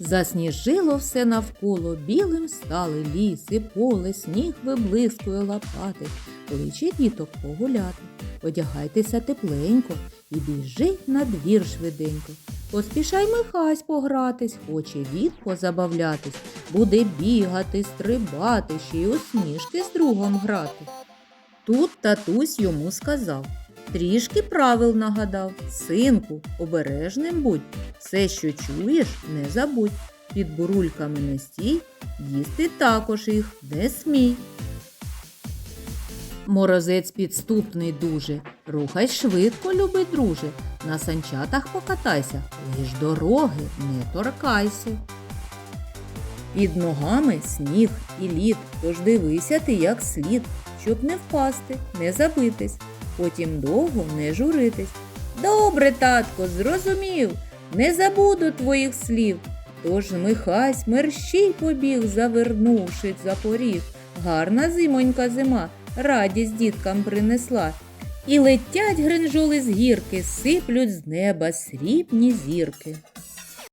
Засніжило все навколо, білим стали ліс і поле, сніг виблискує лопати. Кличе діток погуляти. Одягайтеся тепленько і біжить на двір швиденько. Поспішай Михась погратись, хоче дід позабавлятись, буде бігати, стрибати, ще й у сніжки з другом грати. Тут татусь йому сказав, трішки правил нагадав, синку, обережним будь, все, що чуєш, не забудь. Під бурульками не стій, їсти також їх не смій. Морозець підступний дуже, рухай швидко, любий друже, на санчатах покатайся, лиш дороги не торкайся. Під ногами сніг і лід, тож дивися ти як слід, щоб не впасти, не забитись, потім довго не журитись. Добре, татко, зрозумів, не забуду твоїх слів. Тож Михась мерщій побіг, завернувши за поріг. Гарна зимонька зима, радість діткам принесла. І летять гринжоли з гірки, сиплють з неба срібні зірки.